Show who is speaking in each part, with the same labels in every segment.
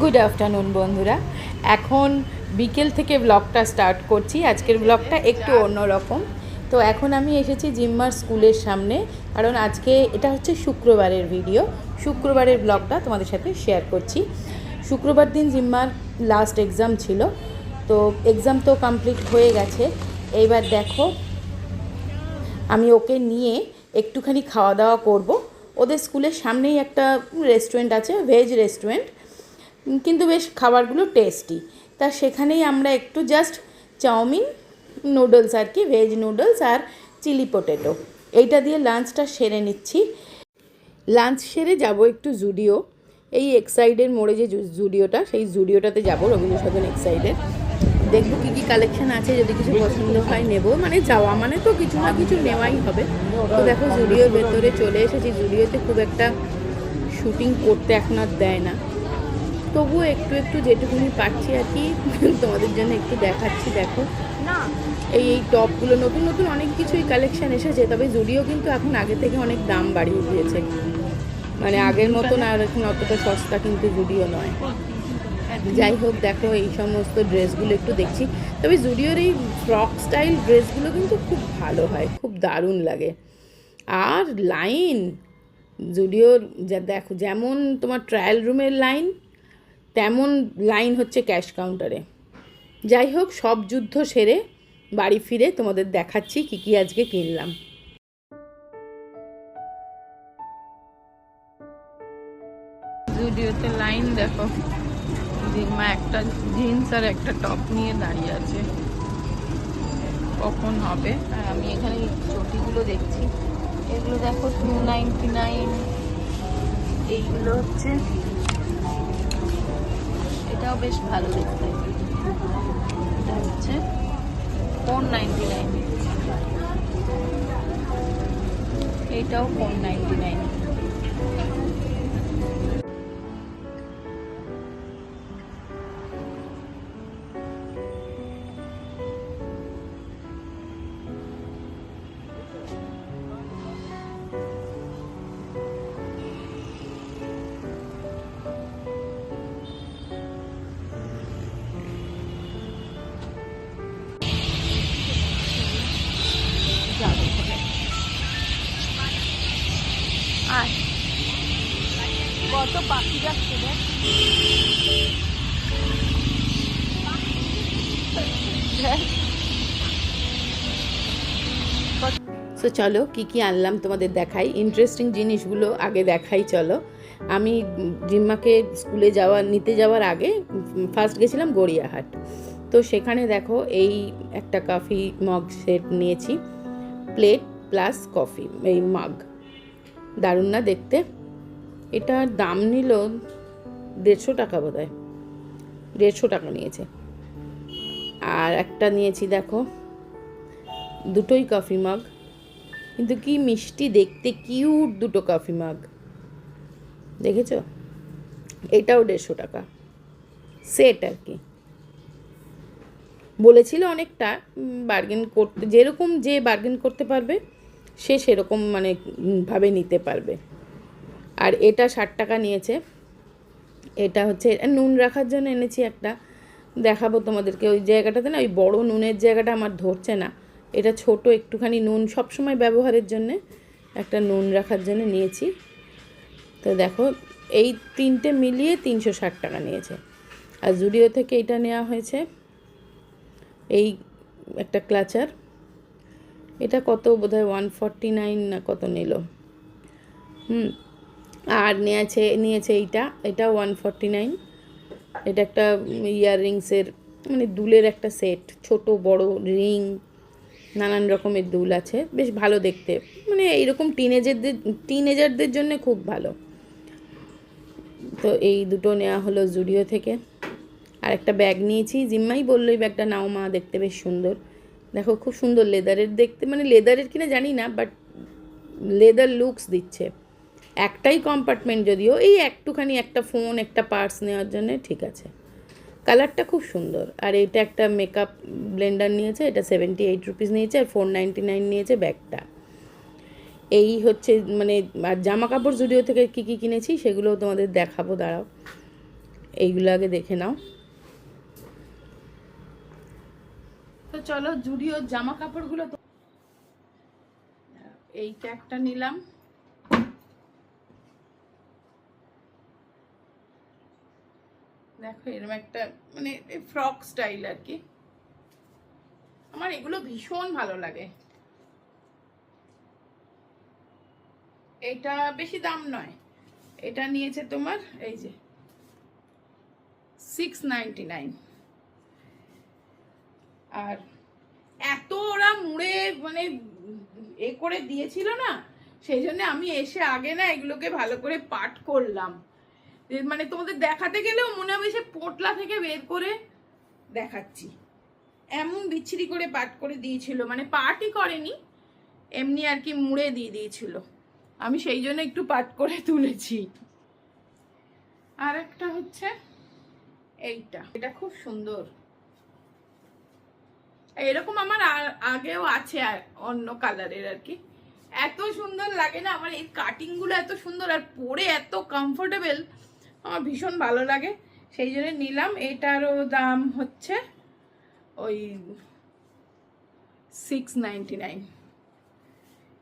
Speaker 1: Good afternoon বন্ধুরা। এখন বিকেল থেকে ব্লগটা স্টার্ট করছি। আজকের ব্লগটা একটু অন্যরকম। তো এখন আমি এসেছি জিম্মার স্কুলের সামনে। কারণ আজকে এটা হচ্ছে শুক্রবারের ভিডিও শুক্রবারের ব্লগটা তোমাদের সাথে শেয়ার করছি। শুক্রবার দিন জিম্মার লাস্ট এক্সাম ছিল। তো এক্সাম তো কমপ্লিট হয়ে গেছে। এইবার দেখো, আমি ওকে নিয়ে একটুখানি খাওয়া দাওয়া করব। ওদের স্কুলের সামনেই একটা রেস্টুরেন্ট আছে ভেজ রেস্টুরেন্ট কিন্তু বেশ খাবারগুলো টেস্টি তা সেখানেই আমরা একটু জাস্ট চাউমিন নুডলস আর কি ভেজ নুডলস আর চিলি পটেটো এইটা দিয়ে লাঞ্চটা সেরে নিচ্ছি। লাঞ্চ সেরে যাব একটু জুডিও এই এক্সাইডের মোড়ে যে জুডিওটা সেই জুডিওটাতে যাব রবীন্দ্র সদন এক্সাইডের দেখব কী কী কালেকশন আছে, যদি কিছু পছন্দ হয় নেব। মানে যাওয়া মানে তো কিছু না কিছু নেওয়াই হবে। তো দেখো জুডিওর ভেতরে চলে এসেছি। জুডিওতে খুব একটা শুটিং করতে এখন আর দেয় না। তবুও একটু একটু যেটুকুনি পাচ্ছি আর কি তোমাদের জন্য একটু দেখাচ্ছি দেখো। না। এই এই টপগুলো নতুন নতুন অনেক কিছুই কালেকশন এসেছে তবে জুডিও কিন্তু এখন আগে থেকে অনেক দাম বাড়িয়ে দিয়েছে। মানে আগের মতন আর এখন অতটা সস্তা কিন্তু জুডিও নয়। যাই হোক দেখো এই সমস্ত ড্রেসগুলো একটু দেখছি। তবে জুডিওর এই ফ্রক স্টাইল ড্রেসগুলো কিন্তু খুব ভালো হয় খুব দারুণ লাগে। আর লাইন জুডিওর যা দেখো যেমন তোমার ট্রায়াল রুমের লাইন তেমন লাইন হচ্ছে ক্যাশ কাউন্টারে। যাই হোক, সব যুদ্ধ সেরে বাড়ি ফিরে তোমাদের দেখাচ্ছি কী কী আজকে কিনলাম। জুডিওতে লাইন দেখো। জিম্মা একটা জিন্স আর একটা টপ নিয়ে দাঁড়িয়ে আছে। কখন হবে? আর আমি এখানে চটিগুলো দেখছি। এগুলো দেখো টু নাইনটি নাইন এইগুলো হচ্ছে এটাও বেশ ভালো দেখতে। হচ্ছে ফোর নাইনটি নাইন এইটাও ফোর নাইনটি নাইন যাচ্ছে সো চলো, কি কি আনলাম তোমাদের দেখাই? ইন্টারেস্টিং জিনিসগুলো আগে দেখাই, চলো। আমি জিম্মাকে স্কুলে যাওয়া, নিতে যাওয়ার আগে ফার্স্ট গেছিলাম গড়িয়াহাট। তো সেখানে দেখো, এই একটা কফি মগ সেট নিয়েছি। প্লেট প্লাস কফি এই মাগ দারুণ না দেখতে? এটার দাম নিল দেড়শো টাকা বোধ হয় দেড়শো টাকা নিয়েছে। আর একটা নিয়েছি দেখো, দুটোই কফি মাগ কিন্তু কি মিষ্টি দেখতে কিউট দুটো কফি মাগ দেখেছ? এটাও দেড়শো টাকা। সেট আর কি। বলেছিল অনেকটা বার্গেন করতে, যেরকম যে বার্গেন করতে পারবে, সে সেরকম মানে ভাবে নিতে পারবে। আর এটা ষাট টাকা নিয়েছে। এটা হচ্ছে নুন রাখার জন্য এনেছি একটা। দেখাবো তোমাদেরকে, ওই জায়গাটাতে না, ওই বড় নুনের জায়গাটা আমার ধরছে না। এটা ছোট, একটুখানি নুন সব সময় ব্যবহারের জন্যে একটা নুন রাখার জন্য নিয়েছি। তো দেখো, এই তিনটে মিলিয়ে তিনশো ষাট টাকা নিয়েছে। আর জুডিও থেকে এটা নেওয়া হয়েছে, এই একটা ক্লাচার। এটা কত বোধহয়, ওয়ান ফর্টি নাইন না কত নিল? হুম আর নিয়েছে নিয়েছে এইটা, এটা ওয়ান ফর্টি নাইন এটা একটা ইয়াররিংসের মানে দুলের একটা সেট, ছোট, বড় রিং, নানান রকমের দুল আছে, বেশ ভালো দেখতে। মানে এইরকম টিনেজারদের টিনেজারদের জন্য খুব ভালো। তো এই দুটো নেওয়া হলো জুডিও থেকে। আর একটা ব্যাগ নিয়েছি, জিম্মাই বলল এই ব্যাগটা নাও মা, দেখতে বেশ সুন্দর। দেখো খুব সুন্দর লেদারের দেখতে মানে লেদারের কিনা জানি না বাট লেদার লুকস দিচ্ছে। একটাই কম্পার্টমেন্ট যদিও, এই একটুখানি একটা ফোন একটা পার্স নেওয়ার জন্য ঠিক আছে। কালারটা খুব সুন্দর। আর এটা একটা মেকআপ ব্লেন্ডার নিয়েছে, এটা সেভেন্টি এইট রুপিস নিয়েছে আর ফোর নাইনটি নাইন নিয়েছে ব্যাগটা। এই হচ্ছে মানে আর জামা কাপড় জুডিও থেকে কী কী কিনেছি সেগুলো তোমাদের দেখাবো, দাঁড়াও। এইগুলো আগে দেখে নাও। তো চলো জুডিওর জামা কাপড়গুলো এইটা একটা নিলাম। দেখো এরকম একটা মানে ফ্রক স্টাইল আর কি। আমার এগুলো ভীষণ ভালো লাগে। এটা বেশি দাম নয়। এটা নিয়েছে তোমার, এই যে সিক্স নাইনটি নাইন আর এত ওরা মুড়ে মানে এ করে দিয়েছিল না, সেই জন্য আমি এসে আগে না এগুলোকে ভালো করে পাঠ করলাম। মানে তোমাদের দেখাতে গেলেও মনে হবে সে পোটলা থেকে বের করে দেখাচ্ছি। এমন বিচ্ছিরি করে পাট করে দিয়েছিল মানে পাটই করেনি, এমনি আর কি মুড়ে দিয়ে দিয়েছিল। আমি সেই জন্য একটু পাট করে তুলেছি। আর একটা হচ্ছে এইটা। এটা খুব সুন্দর। এরকম আমার আগেও আছে আর অন্য কালারের আর কি। এত সুন্দর লাগে না, আমার এই কাটিংগুলো এত সুন্দর আর পরে এত কমফোর্টেবল আমার ভীষণ ভালো লাগে। সেই জন্য নিলাম। এটারও দাম হচ্ছে ওই সিক্স নাইন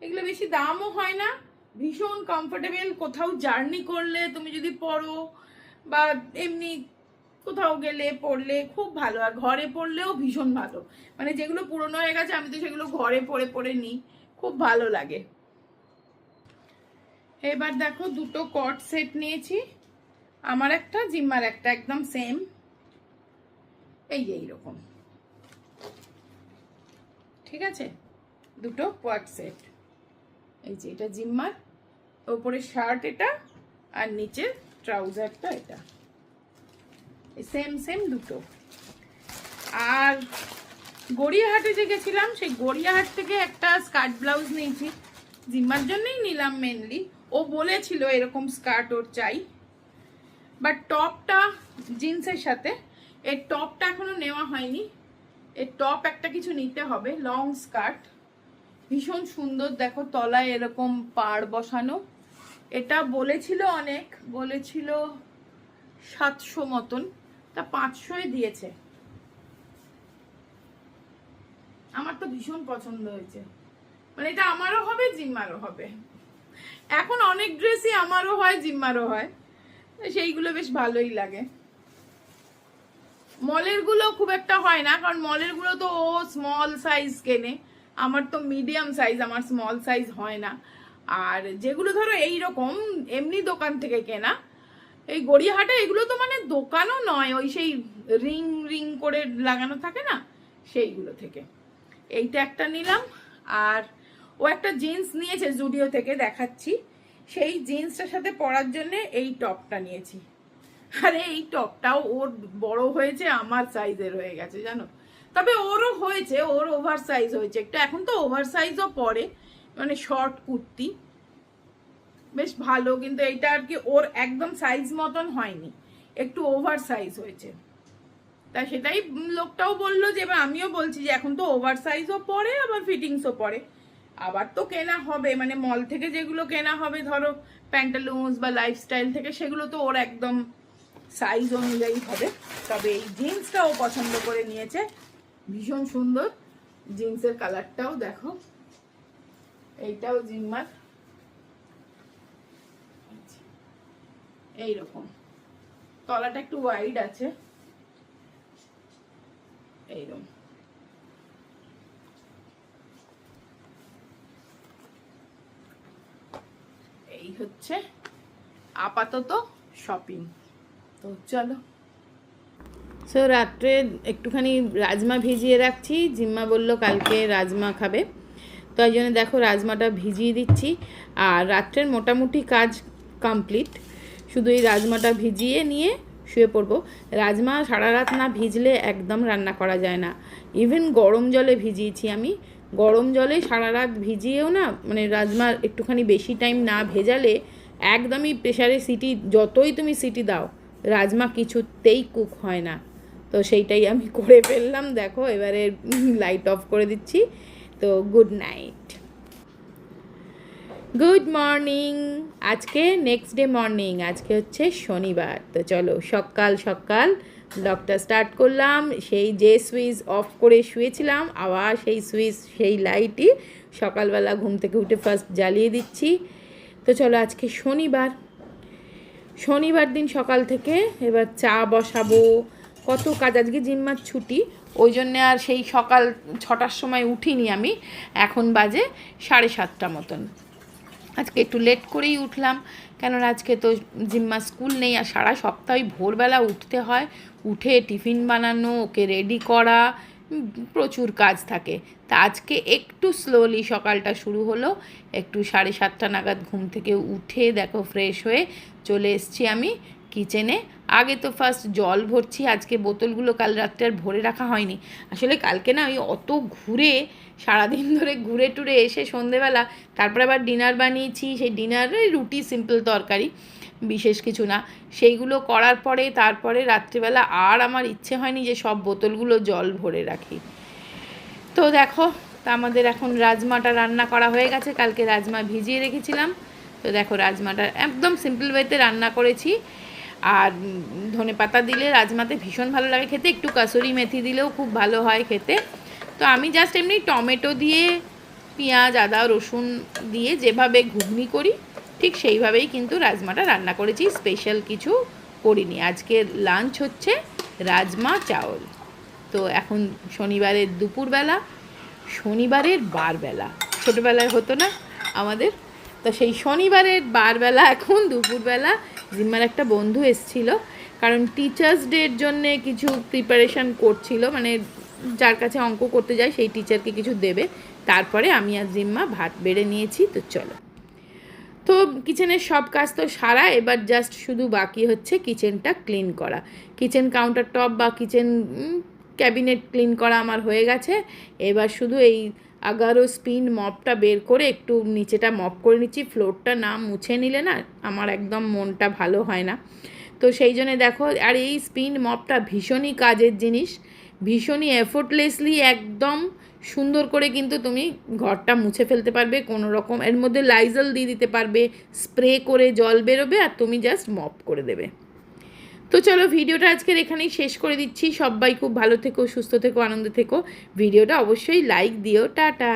Speaker 1: এগুলো বেশি দামও হয় না। ভীষণ কমফোর্টেবল কোথাও জার্নি করলে তুমি যদি পড়ো বা এমনি কোথাও গেলে পড়লে খুব ভালো। আর ঘরে পড়লেও ভীষণ ভালো। মানে যেগুলো পুরনো হয়ে গেছে, আমি তো সেগুলো ঘরে পড়ে পড়ে নিই। খুব ভালো লাগে। এবার দেখো দুটো কট সেট নিয়েছি। আমার একটা, জিম্মার একটা, একদম সেম এই এইরকম। ঠিক আছে? দুটো কোয়াট সেট এই যে এটা জিম্মার, ওপরে শার্ট এটা, আর নিচে ট্রাউজারটা এটা। সেম সেম দুটো। আর গড়িয়াহাটে যে গেছিলাম, সেই গড়িয়াহাট থেকে একটা স্কার্ট ব্লাউজ নিয়েছি। জিম্মার জন্যই নিলাম মেনলি ও বলেছিল এরকম স্কার্ট ওর চাই। বাট টপটা জিন্সের সাথে, এর টপটা এখনও নেওয়া হয়নি। এর টপ একটা কিছু নিতে হবে, লং স্কার্ট। ভীষণ সুন্দর, দেখো তলায় এরকম পাড় বসানো। এটা বলেছিল অনেক, বলেছিল সাতশো মতন, তা পাঁচশোয় দিয়েছে। আমার তো ভীষণ পছন্দ হয়েছে। মানে এটা আমারও হবে, জিম্মারও হবে। এখন অনেক ড্রেসই আমারও হয়, জিম্মারও হয়। সেইগুলো বেশ ভালোই লাগে। মলেরগুলো খুব একটা হয় না, কারণ মলেরগুলো তো ও স্মল সাইজ কেনে। আমার তো মিডিয়াম সাইজ আমার স্মল সাইজ হয় না। আর যেগুলো ধরো এই রকম এমনি দোকান থেকে কেনা, এই গড়িয়াহাটে এগুলো তো মানে দোকানও নয়, ওই সেই রিং রিং করে লাগানো থাকে না, সেইগুলো থেকে। এইটা একটা নিলাম, আর ও একটা জিন্স নিয়েছে জুডিও থেকে, দেখাচ্ছি। সেই জিন্সটার সাথে পরার জন্য এই টপটা নিয়েছি। আরে, এই টপটাও ওর বড় হয়েছে, আমার সাইজের হয়ে গেছে, জানো? তবে ওরও হয়েছে, ওর ওভার সাইজ হয়েছে। একটু এখন তো ওভার সাইজও পরে মানে শর্ট কুর্তি। বেশ ভালো, কিন্তু এইটা আর কি ওর একদম সাইজ মতন হয়নি। একটু ওভার সাইজ হয়েছে। তা সেটাই লোকটাও বলল যে, এবার আমিও বলছি যে, এখন তো ওভার সাইজও পরে, আবার ফিটিংসও পরে। আবার তো কেনা হবে মানে মল থেকে যেগুলো কেনা হবে, ধরো প্যান্টালুন্স বা লাইফস্টাইল থেকে সেগুলো তো ওর একদম সাইজ অনুযায়ী হবে। তবে এই জিন্সটা ও পছন্দ করে নিয়েছে। ভীষণ সুন্দর। জিন্সের কালারটাও দেখো। এইটাও জিম্মার। এইরকম। তলাটা একটু ওয়াইড আছে। এইরকম এই হচ্ছে আপাতত শপিং তো চলো। সো রাত্রে একটুখানি রাজমা ভিজিয়ে রাখছি। জিম্মা বলল কালকে রাজমা খাবে। তো এই জন্য দেখো রাজমাটা ভিজিয়ে দিচ্ছি। আর রাত্রের মোটামুটি কাজ কমপ্লিট শুধু এই রাজমাটা ভিজিয়ে নিয়ে শুয়ে পড়ব। রাজমা সারা রাত না ভিজলে একদম রান্না করা যায় না। ইভেন গরম জলে ভিজিয়েছি আমি। গরম জলে সারা রাত ভিজিয়েও না মানে রাজমা একটুখানি বেশি টাইম না ভেজালে একদমই প্রেশারে সিটি, যতই তুমি সিটি দাও, রাজমা কিছুতেই কুক হয় না। তো সেইটাই আমি করে ফেললাম, দেখো এবারে লাইট অফ করে দিচ্ছি। তো গুড নাইট গুড মর্নিং আজকে নেক্সট ডে মর্নিং আজকে হচ্ছে শনিবার। তো চলো সকাল সকাল ব্লগটা স্টার্ট করলাম, সেই যে সুইচ অফ করে শুয়েছিলাম, আবার সেই সুইচ, সেই লাইটই সকালবেলা ঘুম থেকে উঠে ফার্স্ট জ্বালিয়ে দিচ্ছি। তো চলো আজকে শনিবার। শনিবার দিন সকাল থেকে এবার চা বসাবো, কত কাজ, আজকে জিম্মার ছুটি, ওই জন্যে আর সেই সকাল ছটার সময় উঠিনি আমি, এখন বাজে সাড়ে সাতটা মতন। আজকে একটু লেট করেই উঠলাম, কেননা আজকে তো জিম্মা স্কুল নেই আর সারা সপ্তাহে ভোরবেলা উঠতে হয়। উঠে টিফিন বানানো, ওকে রেডি করা প্রচুর কাজ থাকে। তা আজকে একটু স্লোলি সকালটা শুরু হলো, একটু সাড়ে সাতটা নাগাদ ঘুম থেকে উঠে দেখো ফ্রেশ হয়ে চলে এসছি আমি কিচেনে। আগে তো ফার্স্ট জল ভরছি, আজকে বোতলগুলো কাল রাত্রে আর ভরে রাখা হয়নি। আসলে কালকে না ওই অত ঘুরে, সারাদিন ধরে ঘুরে টুরে এসে সন্ধেবেলা, তারপরে আবার ডিনার বানিয়েছি, সেই ডিনারে রুটি সিম্পল তরকারি, বিশেষ কিছু না। সেইগুলো করার পরে, তারপরে রাত্রিবেলা আর আমার ইচ্ছে হয়নি যে সব বোতলগুলো জল ভরে রাখি। তো দেখো, তা আমাদের এখন রাজমাটা রান্না করা হয়ে গেছে, কালকে রাজমা ভিজিয়ে রেখেছিলাম। তো দেখো, রাজমাটা একদম সিম্পল ওয়েতে রান্না করেছি। আর ধনে পাতা দিলে রাজমাতে ভীষণ ভালো লাগে খেতে। একটু কাসুরি মেথি দিলেও খুব ভালো হয় খেতে। তো আমি জাস্ট এমনি টমেটো দিয়ে, পেঁয়াজ, আদা, রসুন দিয়ে যেভাবে ঘুগনি করি, ঠিক সেইভাবেই কিন্তু রাজমাটা রান্না করেছি। স্পেশাল কিছু করিনি। আজকে লাঞ্চ হচ্ছে রাজমা চাউল। তো এখন শনিবারের দুপুরবেলা, শনিবারের বারবেলা। ছোটোবেলায় হতো না আমাদের। তো সেই শনিবারের বারবেলা এখন দুপুরবেলা জিম্মার একটা বন্ধু এসছিল, কারণ টিচার্স ডের জন্যে কিছু প্রিপারেশন করছিল মানে যার কাছে অঙ্ক করতে যায় সেই টিচারকে কিছু দেবে। তারপরে আমি আর জিম্মা ভাত বেড়ে নিয়েছি, তো চলো। তো কিচেনের সব কাজ তো সারা, এবার জাস্ট শুধু বাকি হচ্ছে কিচেনটা ক্লিন করা। কিচেন কাউন্টার টপ বা কিচেন ক্যাবিনেট ক্লিন করা আমার হয়ে গেছে। এবার শুধু এই আগারো স্পিন মপটা বের করে একটু নিচেটা মপ করে নিচ্ছি, ফ্লোরটা না মুছে নিলে না আমার একদম মনটা ভালো হয় না। তো সেই জন্য দেখো, আর এই স্পিন মপটা ভীষণই কাজের জিনিস, ভীষণই এফোর্টলেসলি একদম সুন্দর করে কিন্তু তুমি ঘরটা মুছে ফেলতে পারবে, কোনো রকম, এর মধ্যে লাইজল দিয়ে দিতে পারবে স্প্রে করে জল বেরোবে আর তুমি জাস্ট মপ করে দেবে। তো চলো ভিডিওটা আজকের এখানেই শেষ করে দিচ্ছি। সবাই খুব ভালো থেকো, সুস্থ থেকো, আনন্দ থেকো। ভিডিওটা অবশ্যই লাইক দিও। টাটা!